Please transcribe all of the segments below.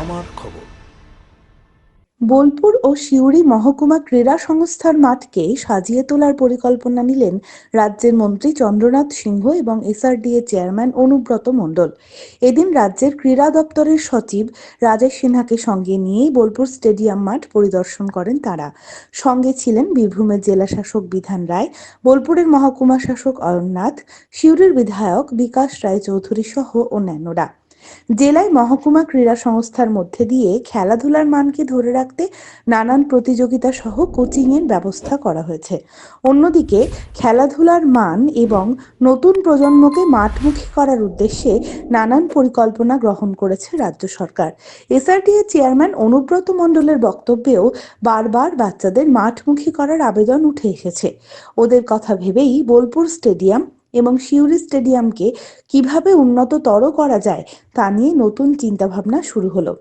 আমার খবর। বোলপুর ও সিউড়ি মহকুমা ক্রীড়া সংস্থার মাঠকে সাজিয়ে তোলার পরিকল্পনা নিলেন রাজ্যের মন্ত্রী চন্দ্রনাথ সিংহ এবং এসআরডিএ চেয়ারম্যান অনুব্রত মণ্ডল। এদিন রাজ্যের ক্রীড়া দপ্তরের সচিব রাজেশ সিনহাকে সঙ্গে নিয়েই বোলপুর স্টেডিয়াম মাঠ পরিদর্শন করেন তারা। সঙ্গে ছিলেন বীরভূমের জেলা শাসক বিধান রায়, বোলপুরের মহকুমা শাসক অয়ননাথ সিউড়ির বিধায়ক বিকাশ রায়চৌধুরী সহ অন্যান্যরা। জেলায় মহকুমা ক্রীড়া সংস্থার মধ্যে দিয়ে খেলাধুলার মানকে ধরে রাখতে নানান প্রতিযোগিতা সহ কোচিং এর ব্যবস্থা করা হয়েছে। অন্যদিকে খেলাধুলার মান এবং নতুন প্রজন্মকে মাঠমুখী করার উদ্দেশ্যে নানান পরিকল্পনা গ্রহণ করেছে রাজ্য সরকার। এসআরটিএ চেয়ারম্যান অনুব্রত মণ্ডলের বক্তব্যেও বারবার বাচ্চাদের মাঠমুখী করার আবেদন উঠে এসেছে। ওদের কথা ভেবেই বোলপুর স্টেডিয়াম এবং সিউড়ি স্টেডিয়ামকে কীভাবে উন্নততর করা যায় তা নিয়ে নতুন চিন্তাভাবনা শুরু হলো।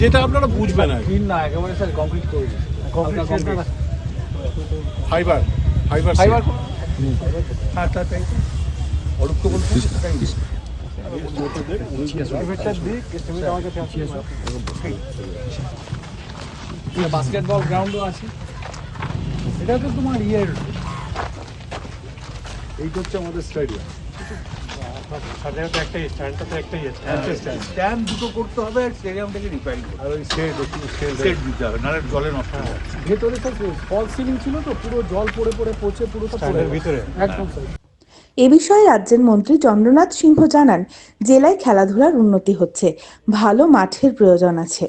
যেটা আপনারা বুঝবেন না একেবারে স্যার কমপ্লিট করে ফাইবার ফাইবার ফাইবার হ্যাঁ তা তাই। অরূপকে আছে বাস্কেটবল গ্রাউন্ডও আছে। এটা তো তোমার ইয়ের। এইটা হচ্ছে আমাদের স্টেডিয়াম সাধারণত একটাই স্ট্যান্ডটা তো একটাই আছে। স্ট্যান্ড। দুটো করতে হবে আর স্টেডিয়ামটাকে রিপেয়ারিং আর ওই সেট সেট সেট দিতে হবে নাহলে জলে নষ্ট হয়ে যাবে। ভেতরে তো ফল সিলিং ছিল তো পুরো জল পড়ে পড়ে পচে পুরো ভিতরে। একদম এ বিষয়ে রাজ্যের মন্ত্রী চন্দ্রনাথ সিংহ জানান জেলায় খেলাধুলার উন্নতি হচ্ছে ভালো মাঠের প্রয়োজন আছে।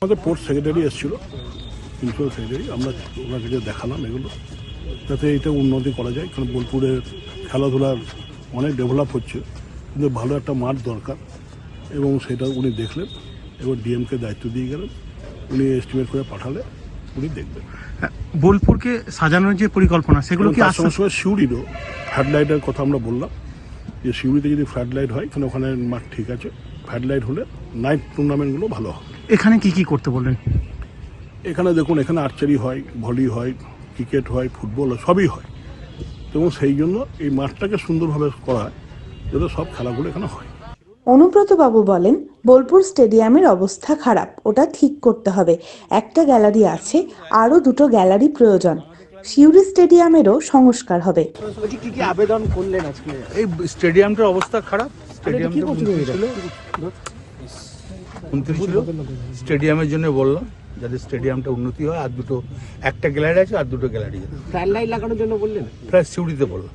আমাদের পোর্ট সেক্রেটারি এসেছিল প্রিন্সিপাল সেক্রেটারি আমরা ওনাকে যে দেখালাম এগুলো যাতে এটা উন্নতি করা যায় কারণ বোলপুরের খেলাধুলার অনেক ডেভেলপ হচ্ছে। কিন্তু ভালো একটা মাঠ দরকার। এবং সেটা উনি দেখলেন এবার ডিএমকে দায়িত্ব দিয়ে গেলেন। উনি এস্টিমেট করে পাঠালে উনি দেখবেন। বোলপুরকে সাজানোর যে পরিকল্পনা সেগুলো কি সঙ্গে সঙ্গে সিউড়িরও ফ্ল্যাট লাইটের কথা আমরা বললাম। যে সিউড়িতে যদি ফ্ল্যাট লাইট হয় তাহলে ওখানে মাঠ ঠিক আছে। ফ্ল্যাট লাইট হলে নাইট টুর্নামেন্টগুলো ভালো হবে। এখানে কি কি করতে বললেন? এখানে দেখুন এখানে আর্চারি হয় ভলি হয় ক্রিকেট হয় ফুটবল হয় সবই হয়। এবং সেই জন্য এই মাঠটাকে সুন্দরভাবে করা হয়। যাতে সব খেলাগুলো এখানে হয়। অনুব্রত বাবু বলেন বোলপুর স্টেডিয়ামের অবস্থা খারাপ ওটা ঠিক করতে হবে। একটা গ্যালারি আছে আরও দুটো গ্যালারি প্রয়োজন। সিউড়ি স্টেডিয়ামেরও সংস্কার হবে। কি কি আবেদন করলেন আজকে? এই স্টেডিয়ামটার অবস্থা খারাপ স্টেডিয়ামটা ছিল। স্টেডিয়ামের জন্য বললাম যাতে স্টেডিয়ামটা উন্নতি হয় আর দুটো একটা গ্যালারি আছে আর দুটো গ্যালারি আছে। লাগানোর জন্য বললেন? প্রায় সিউড়িতে বললাম।